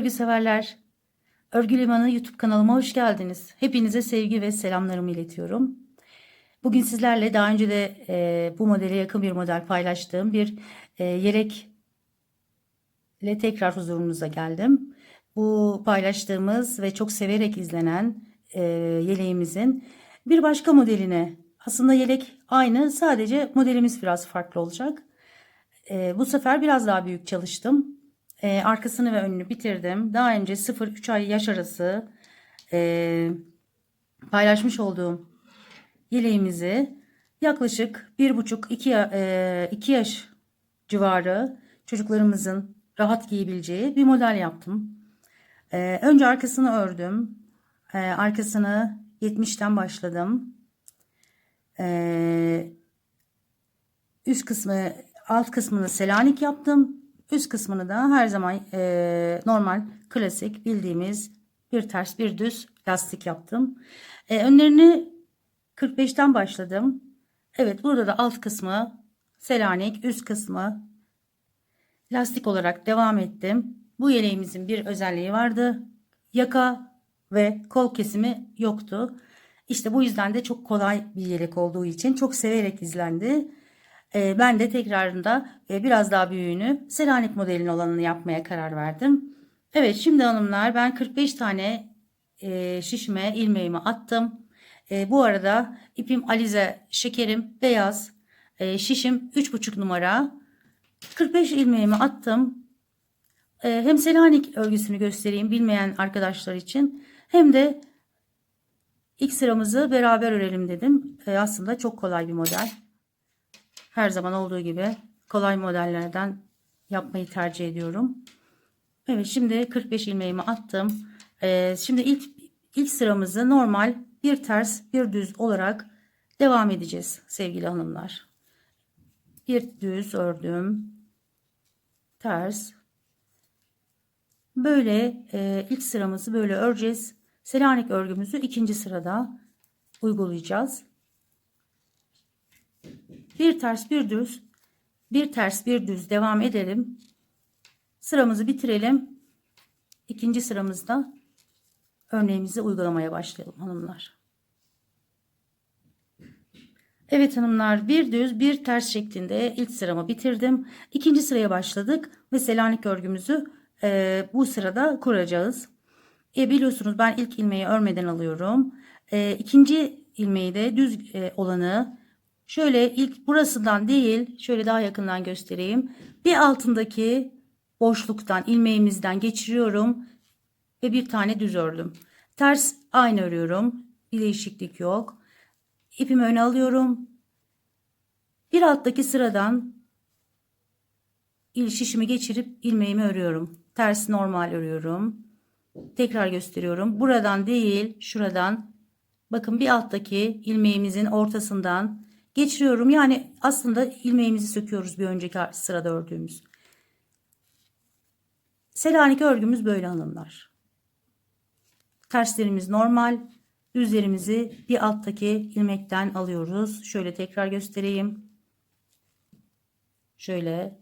Örgü severler. Örgü Limanı YouTube kanalıma hoş geldiniz. Hepinize sevgi ve selamlarımı iletiyorum. Bugün sizlerle daha önce de e, bu modele yakın bir model paylaştığım bir e, yelek ile tekrar huzurunuza geldim. Bu paylaştığımız ve çok severek izlenen e, yeleğimizin bir başka modeline aslında yelek aynı sadece modelimiz biraz farklı olacak. E, bu sefer biraz daha büyük çalıştım. E, arkasını ve önünü bitirdim. Daha önce 0-3 ay yaş arası e, paylaşmış olduğum yeleğimizi yaklaşık 1,5-2 yaş civarı çocuklarımızın rahat giyebileceği bir model yaptım. E, önce arkasını ördüm. E, arkasını 70'ten başladım. E, üst kısmı alt kısmını selanik yaptım. Üst kısmını da her zaman e, normal klasik bildiğimiz bir ters bir düz lastik yaptım. E, önlerini 45'ten başladım. Evet burada da alt kısmı selanik üst kısmı lastik olarak devam ettim. Bu yeleğimizin bir özelliği vardı. Yaka ve kol kesimi yoktu. İşte bu yüzden de çok kolay bir yelek olduğu için çok severek izlendi. E, ben de tekrarında e, biraz daha büyüğünü Selanik modelin olanını yapmaya karar verdim. Evet şimdi hanımlar ben 45 tane e, şişime ilmeğimi attım. E, bu arada ipim alize şekerim beyaz e, şişim 3,5 numara 45 ilmeğimi attım. E, hem Selanik örgüsünü göstereyim bilmeyen arkadaşlar için hem de ilk sıramızı beraber örelim dedim. E, aslında çok kolay bir model her zaman olduğu gibi kolay modellerden yapmayı tercih ediyorum. Evet şimdi 45 ilmeğimi attım. Ee, şimdi ilk ilk sıramızı normal bir ters bir düz olarak devam edeceğiz sevgili hanımlar. Bir düz ördüm. Ters. Böyle e, ilk sıramızı böyle öreceğiz. Selanik örgümüzü ikinci sırada uygulayacağız. Bir ters bir düz bir ters bir düz devam edelim. Sıramızı bitirelim. İkinci sıramızda örneğimizi uygulamaya başlayalım hanımlar. Evet hanımlar bir düz bir ters şeklinde ilk sıramı bitirdim. İkinci sıraya başladık ve Selanik örgümüzü e, bu sırada kuracağız. E, biliyorsunuz ben ilk ilmeği örmeden alıyorum. E, ikinci ilmeği de düz e, olanı Şöyle ilk burasından değil şöyle daha yakından göstereyim. Bir altındaki boşluktan ilmeğimizden geçiriyorum ve bir tane düz ördüm. Ters aynı örüyorum. Bir değişiklik yok. İpimi öne alıyorum. Bir alttaki sıradan il şişimi geçirip ilmeğimi örüyorum. Ters normal örüyorum. Tekrar gösteriyorum. Buradan değil, şuradan. Bakın bir alttaki ilmeğimizin ortasından geçiriyorum. Yani aslında ilmeğimizi söküyoruz bir önceki sırada ördüğümüz. Selanik örgümüz böyle hanımlar. Terslerimiz normal. Düzlerimizi bir alttaki ilmekten alıyoruz. Şöyle tekrar göstereyim. Şöyle.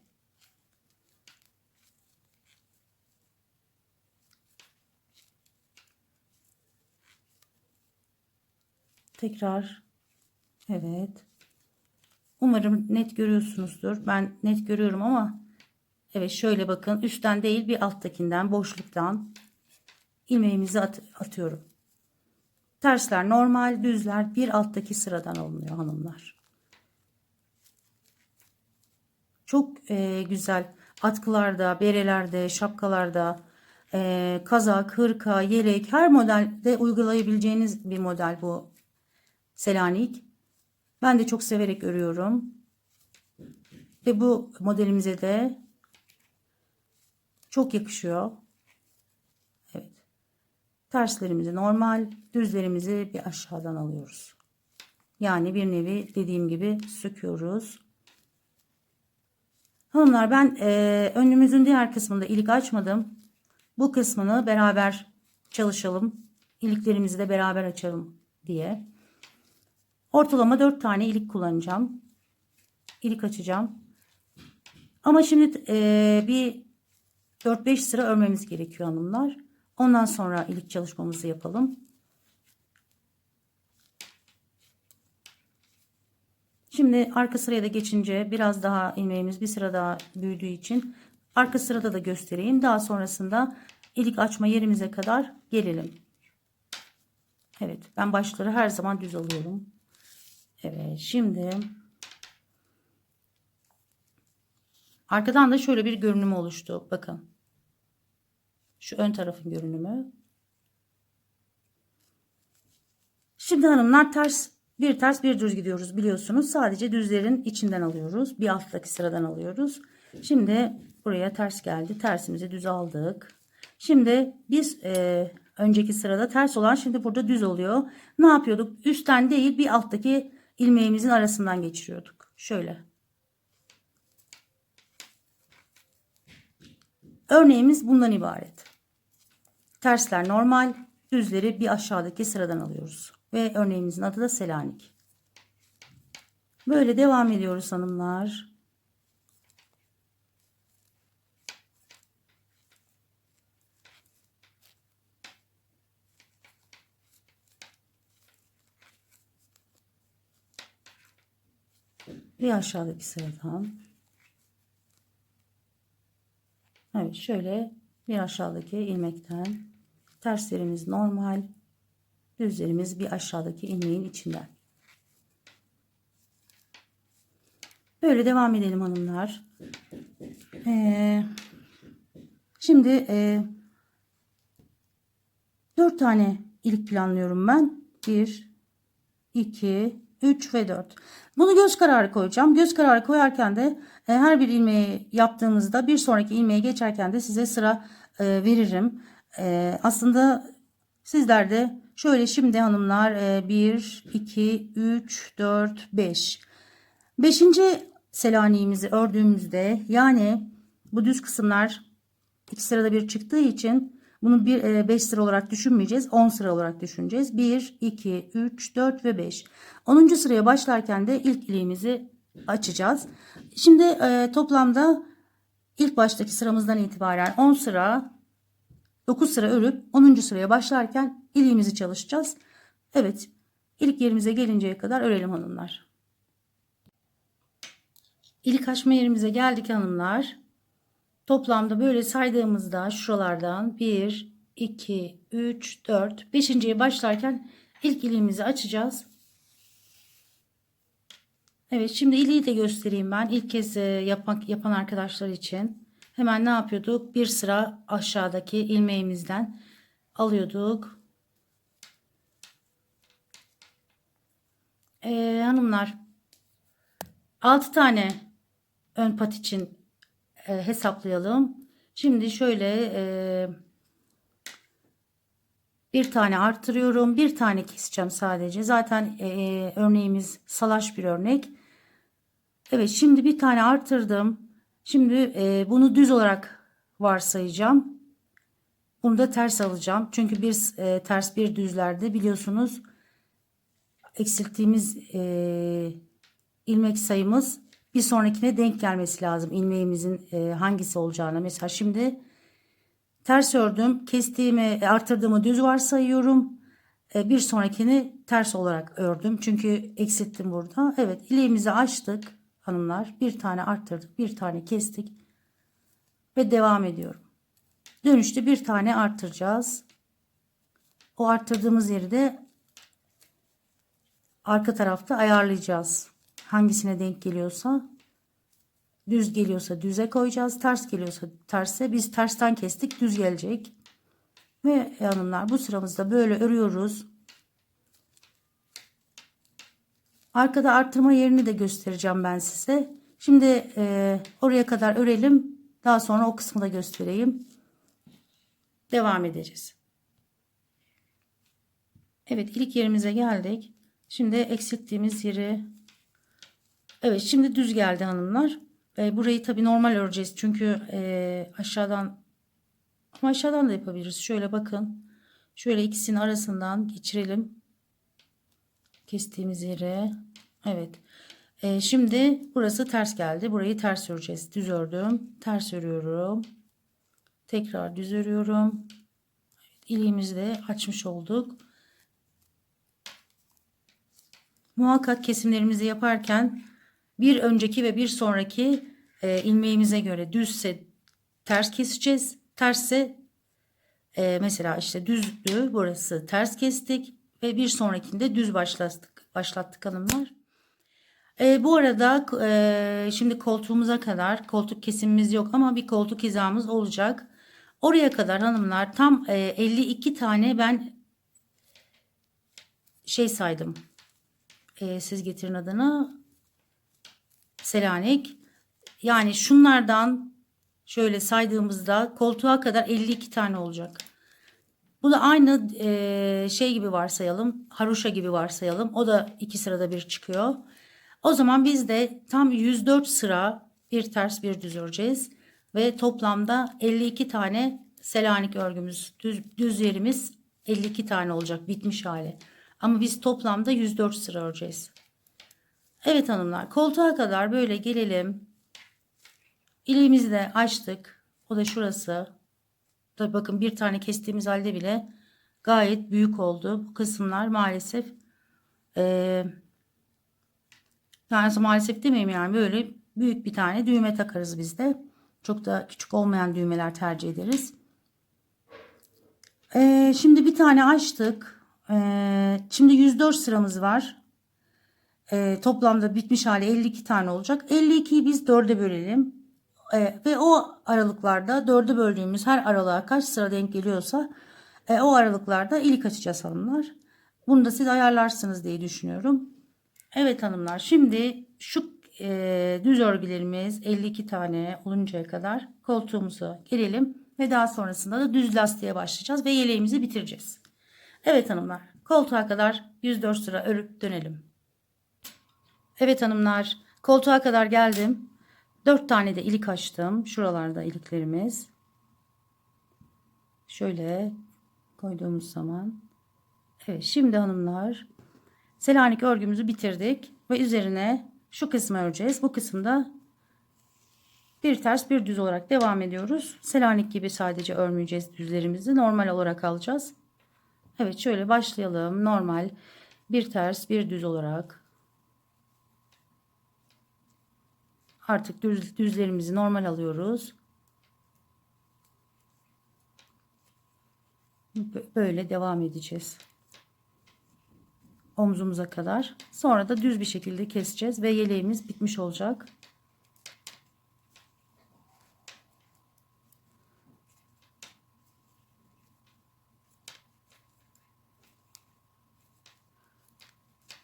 Tekrar. Evet. Umarım net görüyorsunuzdur. Ben net görüyorum ama evet şöyle bakın üstten değil bir alttakinden boşluktan ilmeğimizi at atıyorum. Tersler normal düzler bir alttaki sıradan oluyor hanımlar. Çok e, güzel atkılarda, berelerde, şapkalarda, e, kazak, hırka, yelek her modelde uygulayabileceğiniz bir model bu Selanik. Ben de çok severek örüyorum. Ve bu modelimize de çok yakışıyor. Evet. Terslerimizi normal, düzlerimizi bir aşağıdan alıyoruz. Yani bir nevi dediğim gibi söküyoruz. Hanımlar ben e, önlüğümüzün diğer kısmında ilik açmadım. Bu kısmını beraber çalışalım. İliklerimizi de beraber açalım diye. Ortalama 4 tane ilik kullanacağım. İlik açacağım. Ama şimdi e, bir 4-5 sıra örmemiz gerekiyor hanımlar. Ondan sonra ilik çalışmamızı yapalım. Şimdi arka sıraya da geçince biraz daha ilmeğimiz bir sıra daha büyüdüğü için arka sırada da göstereyim. Daha sonrasında ilik açma yerimize kadar gelelim. Evet ben başları her zaman düz alıyorum. Evet şimdi arkadan da şöyle bir görünüm oluştu. Bakın. Şu ön tarafın görünümü. Şimdi hanımlar ters bir ters bir düz gidiyoruz biliyorsunuz. Sadece düzlerin içinden alıyoruz. Bir alttaki sıradan alıyoruz. Şimdi buraya ters geldi. Tersimizi düz aldık. Şimdi biz e, önceki sırada ters olan şimdi burada düz oluyor. Ne yapıyorduk? Üstten değil bir alttaki ilmeğimizin arasından geçiriyorduk. Şöyle. Örneğimiz bundan ibaret. Tersler normal, düzleri bir aşağıdaki sıradan alıyoruz. Ve örneğimizin adı da Selanik. Böyle devam ediyoruz hanımlar. Bir aşağıdaki sıradan. Evet şöyle bir aşağıdaki ilmekten terslerimiz normal düzlerimiz bir aşağıdaki ilmeğin içinden. Böyle devam edelim hanımlar. Ee, şimdi e, 4 tane ilik planlıyorum ben. 1, 2, 3 ve 4. Bunu göz kararı koyacağım. Göz kararı koyarken de e, her bir ilmeği yaptığımızda bir sonraki ilmeğe geçerken de size sıra e, veririm. E, aslında sizler de şöyle şimdi hanımlar e, 1, 2, 3, 4, 5. Beşinci selaniğimizi ördüğümüzde yani bu düz kısımlar iki sırada bir çıktığı için bunu 5 sıra olarak düşünmeyeceğiz. 10 sıra olarak düşüneceğiz. 1, 2, 3, 4 ve 5. 10. sıraya başlarken de ilk iliğimizi açacağız. Şimdi e, toplamda ilk baştaki sıramızdan itibaren 10 sıra 9 sıra örüp 10. sıraya başlarken iliğimizi çalışacağız. Evet ilk yerimize gelinceye kadar örelim hanımlar. İlik açma yerimize geldik hanımlar. Toplamda böyle saydığımızda şuralardan 1, 2, 3, 4, 5.ye başlarken ilk iliğimizi açacağız. Evet şimdi iliği de göstereyim ben. İlk kez e, yapmak yapan arkadaşlar için. Hemen ne yapıyorduk? Bir sıra aşağıdaki ilmeğimizden alıyorduk. Ee, hanımlar 6 tane ön pat için e, hesaplayalım. Şimdi şöyle e, bir tane arttırıyorum. Bir tane keseceğim sadece. Zaten e, örneğimiz salaş bir örnek. Evet şimdi bir tane arttırdım. Şimdi e, bunu düz olarak varsayacağım. Bunu da ters alacağım. Çünkü bir e, ters bir düzlerde biliyorsunuz eksilttiğimiz e, ilmek sayımız bir sonrakine denk gelmesi lazım. ilmeğimizin e, hangisi olacağını. Mesela şimdi ters ördüm. Kestiğimi e, artırdığımı düz varsayıyorum. E, bir sonrakini ters olarak ördüm. Çünkü eksilttim burada. Evet iliğimizi açtık hanımlar. Bir tane arttırdık. Bir tane kestik. Ve devam ediyorum. Dönüşte bir tane arttıracağız. O arttırdığımız yeri de arka tarafta ayarlayacağız. Hangisine denk geliyorsa düz geliyorsa düze koyacağız. Ters geliyorsa terse biz tersten kestik düz gelecek. Ve hanımlar bu sıramızda böyle örüyoruz. Arkada arttırma yerini de göstereceğim ben size. Şimdi e, oraya kadar örelim. Daha sonra o kısmı da göstereyim. Devam edeceğiz. Evet ilk yerimize geldik. Şimdi eksilttiğimiz yeri Evet şimdi düz geldi hanımlar. E, burayı tabi normal öreceğiz. Çünkü e, aşağıdan ama aşağıdan da yapabiliriz. Şöyle bakın. Şöyle ikisinin arasından geçirelim. Kestiğimiz yere. Evet. E, şimdi burası ters geldi. Burayı ters öreceğiz. Düz ördüm. Ters örüyorum. Tekrar düz örüyorum. İliğimizi de açmış olduk. Muhakkak kesimlerimizi yaparken bir önceki ve bir sonraki e, ilmeğimize göre düzse ters keseceğiz. Tersse e, mesela işte düzdü burası ters kestik ve bir sonrakinde düz başlattık, başlattık hanımlar. E, bu arada e, şimdi koltuğumuza kadar koltuk kesimimiz yok ama bir koltuk hizamız olacak. Oraya kadar hanımlar tam e, 52 tane ben şey saydım. E, siz getirin adını. Selanik. Yani şunlardan şöyle saydığımızda koltuğa kadar 52 tane olacak. Bu da aynı e, şey gibi varsayalım. Haroşa gibi varsayalım. O da iki sırada bir çıkıyor. O zaman biz de tam 104 sıra bir ters bir düz öreceğiz. Ve toplamda 52 tane Selanik örgümüz, düz, düz yerimiz 52 tane olacak bitmiş hali. Ama biz toplamda 104 sıra öreceğiz. Evet hanımlar koltuğa kadar böyle gelelim. İliğimizi de açtık. O da şurası. Tabi bakın bir tane kestiğimiz halde bile gayet büyük oldu. Bu kısımlar maalesef ee, yani maalesef demeyeyim yani böyle büyük bir tane düğme takarız biz de. Çok da küçük olmayan düğmeler tercih ederiz. Ee, şimdi bir tane açtık. Ee, şimdi 104 sıramız var. Ee, toplamda bitmiş hali 52 tane olacak. 52'yi biz 4'e bölelim. Ee, ve o aralıklarda 4'e böldüğümüz her aralığa kaç sıra denk geliyorsa e, o aralıklarda ilik açacağız hanımlar. Bunu da siz ayarlarsınız diye düşünüyorum. Evet hanımlar şimdi şu e, düz örgülerimiz 52 tane oluncaya kadar koltuğumuza gelelim ve daha sonrasında da düz lastiğe başlayacağız ve yeleğimizi bitireceğiz. Evet hanımlar koltuğa kadar 104 sıra örüp dönelim. Evet hanımlar koltuğa kadar geldim. 4 tane de ilik açtım. Şuralarda iliklerimiz. Şöyle koyduğumuz zaman. Evet şimdi hanımlar Selanik örgümüzü bitirdik ve üzerine şu kısmı öreceğiz. Bu kısımda bir ters bir düz olarak devam ediyoruz. Selanik gibi sadece örmeyeceğiz düzlerimizi. Normal olarak alacağız. Evet şöyle başlayalım. Normal bir ters bir düz olarak. Artık düz, düzlerimizi normal alıyoruz. Böyle devam edeceğiz omzumuza kadar. Sonra da düz bir şekilde keseceğiz ve yeleğimiz bitmiş olacak.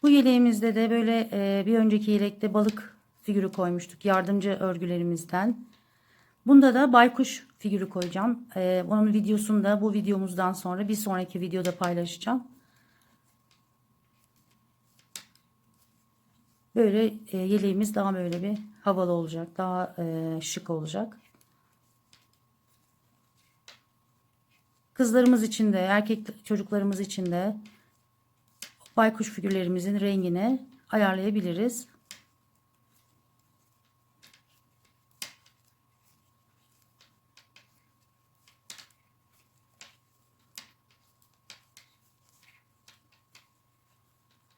Bu yeleğimizde de böyle bir önceki yelekte balık figürü koymuştuk yardımcı örgülerimizden. Bunda da baykuş figürü koyacağım. E, onun videosunu da bu videomuzdan sonra bir sonraki videoda paylaşacağım. Böyle e, yeleğimiz daha böyle bir havalı olacak. Daha e, şık olacak. Kızlarımız için de erkek çocuklarımız için de baykuş figürlerimizin rengini ayarlayabiliriz.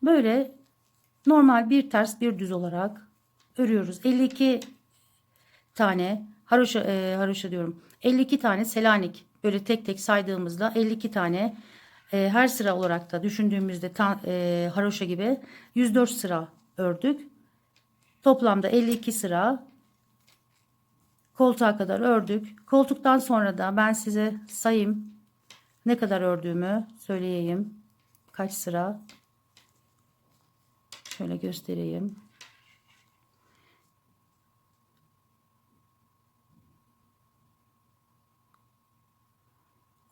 Böyle normal bir ters bir düz olarak örüyoruz. 52 tane haroşa, e, haroşa diyorum. 52 tane selanik böyle tek tek saydığımızda 52 tane e, her sıra olarak da düşündüğümüzde ta, e, haroşa gibi 104 sıra ördük. Toplamda 52 sıra koltuğa kadar ördük. Koltuktan sonra da ben size sayayım ne kadar ördüğümü söyleyeyim. Kaç sıra Şöyle göstereyim.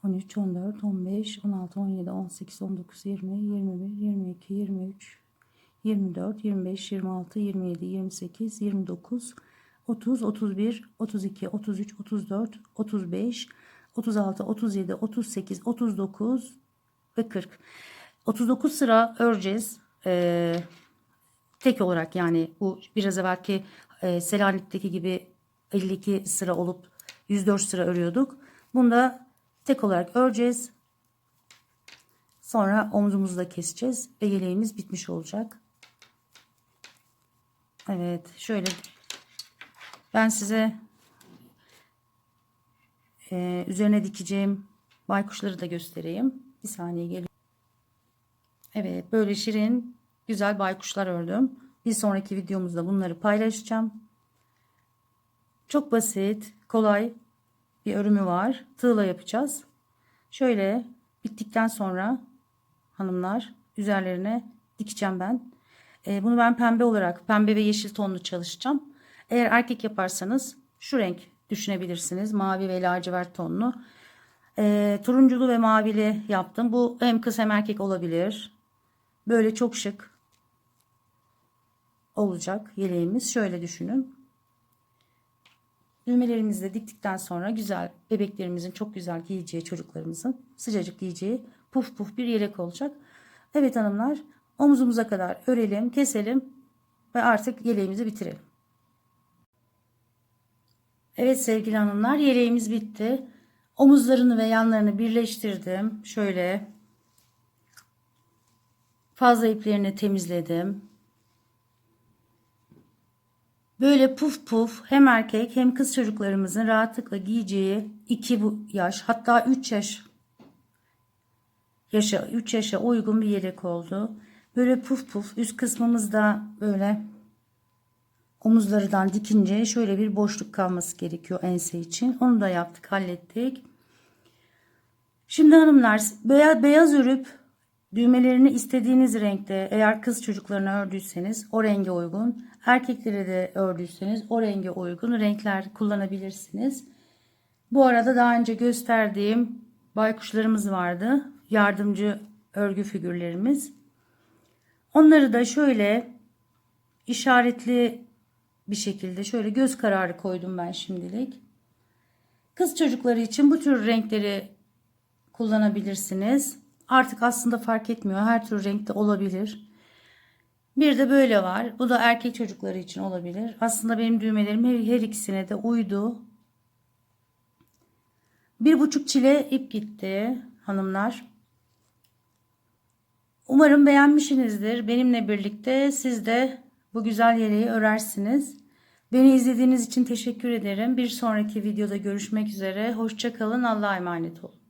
On üç, on dört, on beş, on altı, on yedi, on sekiz, on dokuz, yirmi, yirmi bir, yirmi iki, yirmi üç, yirmi dört, yirmi beş, yirmi altı, yirmi yedi, yirmi sekiz, yirmi dokuz, otuz, otuz bir, otuz iki, otuz üç, otuz dört, otuz beş, otuz altı, otuz yedi, otuz sekiz, otuz dokuz ve kırk. Otuz dokuz sıra öreceğiz. Ee, tek olarak yani bu biraz evvelki e, Selanik'teki gibi 52 sıra olup 104 sıra örüyorduk. Bunu da tek olarak öreceğiz. Sonra omzumuzu da keseceğiz ve yeleğimiz bitmiş olacak. Evet şöyle ben size e, üzerine dikeceğim baykuşları da göstereyim. Bir saniye gelin. Evet böyle şirin güzel baykuşlar ördüm. Bir sonraki videomuzda bunları paylaşacağım. Çok basit, kolay bir örümü var. Tığla yapacağız. Şöyle bittikten sonra hanımlar üzerlerine dikeceğim ben. Ee, bunu ben pembe olarak pembe ve yeşil tonlu çalışacağım. Eğer erkek yaparsanız şu renk düşünebilirsiniz. Mavi ve lacivert tonlu. Ee, turunculu ve mavili yaptım. Bu hem kız hem erkek olabilir. Böyle çok şık olacak yeleğimiz. Şöyle düşünün. Düğmelerimizi de diktikten sonra güzel bebeklerimizin çok güzel giyeceği çocuklarımızın sıcacık giyeceği puf puf bir yelek olacak. Evet hanımlar omuzumuza kadar örelim keselim ve artık yeleğimizi bitirelim. Evet sevgili hanımlar yeleğimiz bitti. Omuzlarını ve yanlarını birleştirdim. Şöyle fazla iplerini temizledim. Böyle puf puf hem erkek hem kız çocuklarımızın rahatlıkla giyeceği 2 bu yaş hatta 3 yaş yaşa 3 yaşa uygun bir yelek oldu. Böyle puf puf üst kısmımızda böyle omuzlarından dikince şöyle bir boşluk kalması gerekiyor ense için. Onu da yaptık hallettik. Şimdi hanımlar beyaz, beyaz örüp düğmelerini istediğiniz renkte eğer kız çocuklarına ördüyseniz o renge uygun. Erkeklere de ördüyseniz o renge uygun renkler kullanabilirsiniz. Bu arada daha önce gösterdiğim baykuşlarımız vardı. Yardımcı örgü figürlerimiz. Onları da şöyle işaretli bir şekilde şöyle göz kararı koydum ben şimdilik. Kız çocukları için bu tür renkleri kullanabilirsiniz. Artık aslında fark etmiyor. Her tür renkte olabilir. Bir de böyle var. Bu da erkek çocukları için olabilir. Aslında benim düğmelerim her, her ikisine de uydu. Bir buçuk çile ip gitti hanımlar. Umarım beğenmişsinizdir. Benimle birlikte siz de bu güzel yeleği örersiniz. Beni izlediğiniz için teşekkür ederim. Bir sonraki videoda görüşmek üzere. Hoşçakalın. Allah'a emanet olun.